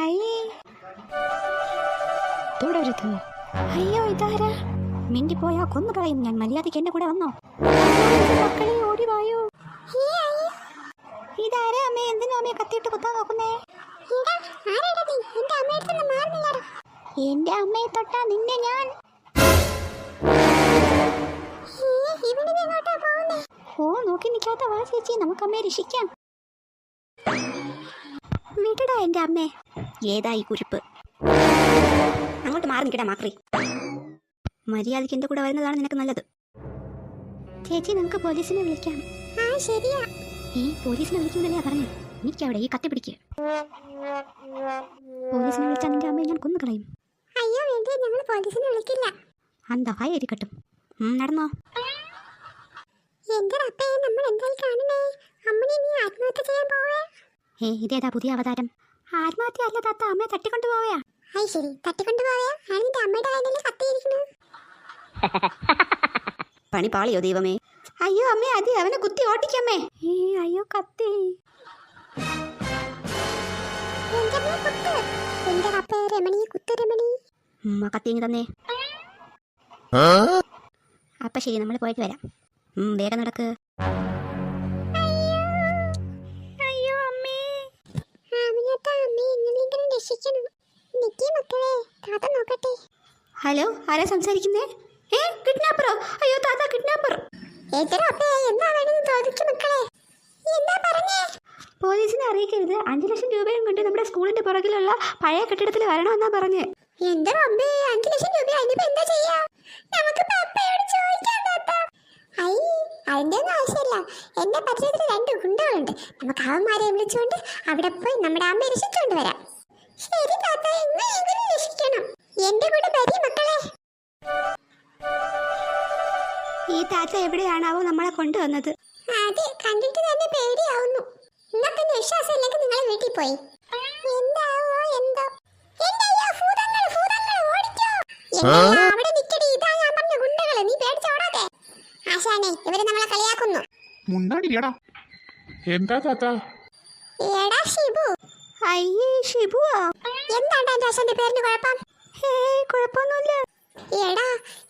അയ്യേ തുടരുത് അയ്യോ ഇതാരാ? മിണ്ടിപ്പോയാ കൊന്നു കളയും ഞാൻ. മര്യാദയ്ക്ക് എന്റെ കൂടെ വന്നോ. മക്കളെ ഓടി വായോ. ഇതാരാ അമ്മേ? എന്തിനാ അമ്മയെ കത്തിയിട്ട് കുത്താൻ നോക്കുന്നേ? എന്റെ അമ്മയെ തൊട്ടാ നിന്നെ ഞാൻ. ഓ നോക്കി നിൽക്കാത്ത വാ ചേച്ചി. നമുക്ക് അമ്മയെ രക്ഷിക്കാം. വിടടാ എന്റെ അമ്മേ? ഏതാ ഈ കുരിപ്പ്? അങ്ങോട്ട് മാറി നിൽക്കട്ടെ മാക്രി. മര്യാദയ്ക്ക് എന്റെ കൂടെ വരുന്നതാണ് നിനക്ക് നല്ലത്. ചേച്ചി നമുക്ക് പോലീസിനെ വിളിക്കാം. ആ ശരിയാ. ഈ പോലീസിനെ വിളിക്കുന്നതല്ലേ പറഞ്ഞു എനിക്കവിടെ ഈ കത്തി പിടിക്കുക പോലീസിനെ വിളിച്ചാൽ നിന്റെ അമ്മയെ ഞാൻ കൊന്നു കളയും. അയ്യോ വേണ്ടി ഞങ്ങൾ പോലീസിനെ വിളിക്കില്ല. എന്താ ഭയ ഇരിക്കട്ടും നടന്നോ. എന്റെ അപ്പയെ നമ്മൾ എന്തായി കാണണേ അമ്മനെ നീ ഏ ഇതേതാ പുതിയ അവതാരം? ആത്മഹത്യ അല്ല താത്ത അമ്മയെ തട്ടിക്കൊണ്ടു പോവയാ അത് ശരി. തട്ടിക്കൊണ്ട് പോവയാ നിന്റെ അമ്മയുടെ കയ്യിൽ കത്തിയിരിക്കുന്നു. പണി പാളിയോ ദൈവമേ? അയ്യോ അമ്മേ അതി അവനെ കുത്തി ഓട്ടിക്കമ്മേ. ഏ അയ്യോ കത്തി. അപ്പൊ ശരി നമ്മൾ പോയിട്ട് വരാം. ഉം, വേഗം നടക്ക്. ആമിനത്ത എന്നെങ്കിലും രക്ഷിക്കണം നിക്കി മക്കളെ താത്ത നോക്കട്ടെ. ഹലോ ആരാ സംസാരിക്കുന്നേ? ഏ കിഡ്നാപ്പറോ? അയ്യോ താത്ത കിഡ്നാപ്പർ. എന്റെ അപ്പയെ എന്താ വേണമെന്ന് ചോദിക്കും മക്കളെ. എന്താ പറഞ്ഞേ? പോലീസിനെ അറിയിക്കരുത്. അഞ്ചു ലക്ഷം രൂപയും കൊണ്ട് നമ്മുടെ സ്കൂളിന്റെ പുറകിലുള്ള പഴയ കെട്ടിടത്തിൽ വരണമെന്നാ പറഞ്ഞേ. എന്റെ റബ്ബേ അഞ്ചു ലക്ഷം രൂപ അതിനിപ്പോ എന്താ ചെയ്യാ? നമുക്ക് പപ്പയോട് ചോദിക്കാം അതിന്റെ ഒന്നും ആവശ്യമില്ല. എന്റെ പരിചയത്തിൽ രണ്ട് ഗുണ്ടകളുണ്ട്. നമുക്ക് അവന്മാരെ വിളിച്ചുകൊണ്ട് അവിടെ പോയി നമ്മുടെ അമ്മയെ രക്ഷിച്ചുകൊണ്ട് വരാം. ശരി താത്ത എങ്ങനെയെങ്കിലും രക്ഷിക്കണം. എന്റെ കൂടെ വരി മക്കളെ. ഈ താത്ത എവിടെയാണാവോ നമ്മളെ കൊണ്ടുവന്നത്. അതെ കണ്ടിട്ട് തന്നെ പേടിയാവുന്നു. ഇന്നൊക്കെ വിശ്വാസമില്ലെങ്കിൽ നിങ്ങളെ വീട്ടിൽ പോയി. എന്താവോ എന്തോ. എന്താ ഭൂതങ്ങൾ, ഭൂതങ്ങൾ, ഓടിക്കോ. എന്താ അവിടെ നിക്കടി, ഇതാ ഞാൻ പറഞ്ഞ ഗുണ്ടകൾ, നീ പേടിച്ചോടാതെ. ആശാനെ, ഇവർ നമ്മളെ കളിയാക്കുന്നു. മുണ്ടാടിയടാ എന്താ താത്ത? എടാ ഷിബു. അയ്യേ ഷിബുവോ. എന്താണ് എന്റെ ആശാന്റെ പേരിന് കുഴപ്പം? ഹേ കുഴപ്പമൊന്നുമില്ല. എടാ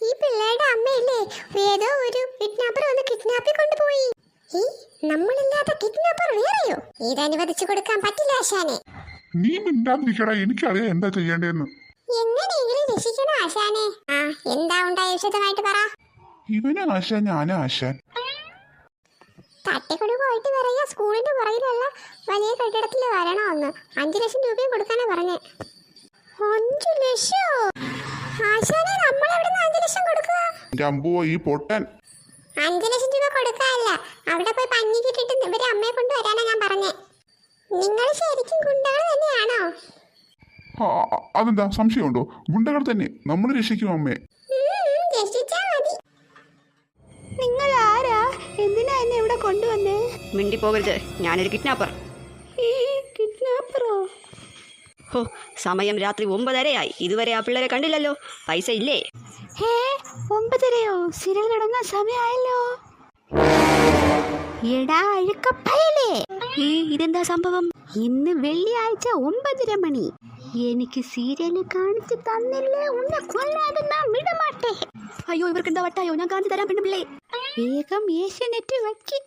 ഈ പിള്ളേരുടെ അമ്മയില്ലേ ഏതോ ഒരു കിഡ്നാപ്പർ വന്ന് കിഡ്നാപ്പി കൊണ്ടുപോയി. ഈ നമ്മളില്ലാത്ത കിഡ്നാപ്പർ വേറെയോ? ഇത് അനുവദിച്ചു കൊടുക്കാൻ പറ്റില്ല ആശാനെ. നീ മിണ്ടാതിരിക്കടാ എനിക്കറിയാം എന്താ ചെയ്യേണ്ടതെന്ന്. എങ്ങനെയെങ്കിലും രക്ഷിക്കണം ആശാനെ. ആ എന്താ ഉണ്ടായ വിശദമായിട്ട് പറ. ഇവന് ആശാൻ ഞാനും ആശാൻ. തട്ടിക്കൊണ്ട് പോയിട്ട് പറയാ സ്കൂളിന്റെ പുറകിലുള്ള വലിയ കെട്ടിടത്തിൽ വരണമെന്ന്. അഞ്ചു ലക്ഷം രൂപയും കൊടുക്കാനാ പറഞ്ഞേ. അഞ്ചു ലക്ഷോ? ആശാനെ നമ്മൾ എവിടെ അഞ്ചു ലക്ഷം കൊടുക്കുക? അമ്പുവോ ഈ പൊട്ടൻ. അഞ്ചു ലക്ഷം രൂപ കൊടുക്കാനല്ല. അവിടെ പോയി പഞ്ഞി കിട്ടിട്ട് ഇവരെ അമ്മയെ കൊണ്ട് വരാനാ ഞാൻ പറഞ്ഞേ. നിങ്ങൾ ശരിക്കും ഗുണ്ടകൾ തന്നെയാണോ? അതെന്താ സംശയമുണ്ടോ? ഗുണ്ടകൾ തന്നെ. നമ്മൾ രക്ഷിക്കും അമ്മേ. രക്ഷിച്ച നിങ്ങൾ ആരാ എന്തിനാ എന്നെ ഇവിടെ കൊണ്ടുവന്നേ? മിണ്ടി പോകരുത് ഞാനൊരു കിഡ്നാപ്പർ. കിഡ്നാപ്പറോ? ഹോ സമയം രാത്രി ഒമ്പതരയായി. ഇതുവരെ ആ പിള്ളേരെ കണ്ടില്ലല്ലോ. പൈസ ഇല്ലേ? ഹേ ഒമ്പതരയോ? സിരൽ തുടങ്ങാൻ സമയമായല്ലോ. എടാ അഴുക്കപ്പയലേ. ഏ ഇതെന്താ സംഭവം? ഇന്ന് വെള്ളിയാഴ്ച ഒമ്പതര മണി. എനിക്ക് സീരിയൽ കാണിച്ചു തന്നില്ലേ? ഉന്നെ കൊല്ലാതെ നാം വിടമാട്ടെ അയ്യോ ഇവർക്ക് എന്താ വട്ടായോ? ഞാൻ കാണിച്ചു തരാം പെണ്ണുപിള്ളേ. വേഗം ഏഷ്യനെറ്റ് വയ്ക്കി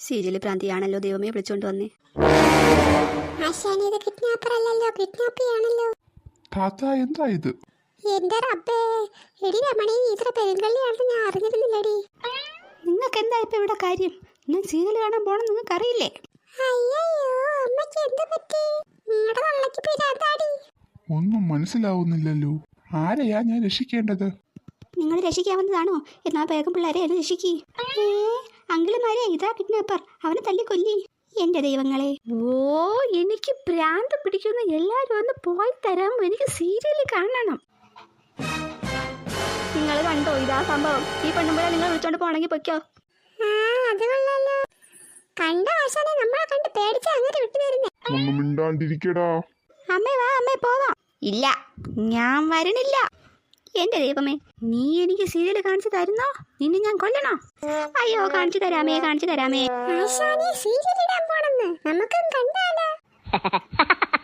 സീരിയൽ പ്രാന്തിയാണല്ലോ ദൈവമേ വിളിച്ചോണ്ട് വന്നേ. ആശാനെ ഇത് കിഡ്നാപ്പർ അല്ലല്ലോ കിഡ്നാപ്പിയാണല്ലോ താത്ത എന്താ ഇത്? എന്റെ റബ്ബേ? എടി രമണി നീ ഇത്ര പെരുങ്കള്ളിയാണെന്ന് ഞാൻ അറിഞ്ഞിരുന്നില്ലടി. നിങ്ങൾക്ക് എന്താ ഇപ്പൊ ഇവിടെ കാര്യം? ഞാൻ സീരിയൽ കാണാൻ പോണം നിങ്ങൾക്ക് അറിയില്ലേ ഒന്നും മനസ്സിലാവുന്നില്ലല്ലോ. ആരെയാ ഞാൻ രക്ഷിക്കേണ്ടത്? നിങ്ങൾ രക്ഷിക്കാവുന്നതാണോ? എന്നാ വേഗം പിള്ളേരെ എന്നെ രക്ഷിക്കി. ഏ അങ്കിളുമാരെ ഇതാ കിഡ്നാപ്പർ. അവനെ തല്ലി കൊല്ലി. എന്റെ ദൈവങ്ങളെ. ഓ എനിക്ക് ഭ്രാന്ത് പിടിക്കുന്ന എല്ലാരും ഒന്ന് പോയി തരാം എനിക്ക് സീരിയൽ കാണണം. നിങ്ങൾ കണ്ടോ ഇതാ സംഭവം? ഈ പെണ്ണുമ്പോഴെ നിങ്ങൾ വിളിച്ചോണ്ട് പോണെങ്കിൽ പൊയ്ക്കോ. കണ്ട ആശാനെ നമ്മളെ കണ്ട് പേടിച്ച് അങ്ങനെ വിട്ടു തരുന്നേ. ഒന്നും മിണ്ടാണ്ടിരിക്കടാ. അമ്മേ വാ അമ്മേ പോവാം. ഇല്ല ഞാൻ വരണില്ല. എന്റെ ദൈവമേ നീ എനിക്ക് സീരിയൽ കാണിച്ചു തരുന്നോ? നിന്നെ ഞാൻ കൊല്ലണോ? അയ്യോ കാണിച്ചു തരാമേ കാണിച്ചു തരാമേ. ആശാനെ സീരിയൽ ഇടാൻ പോണെന്ന്. നമുക്കും കണ്ടാലോ.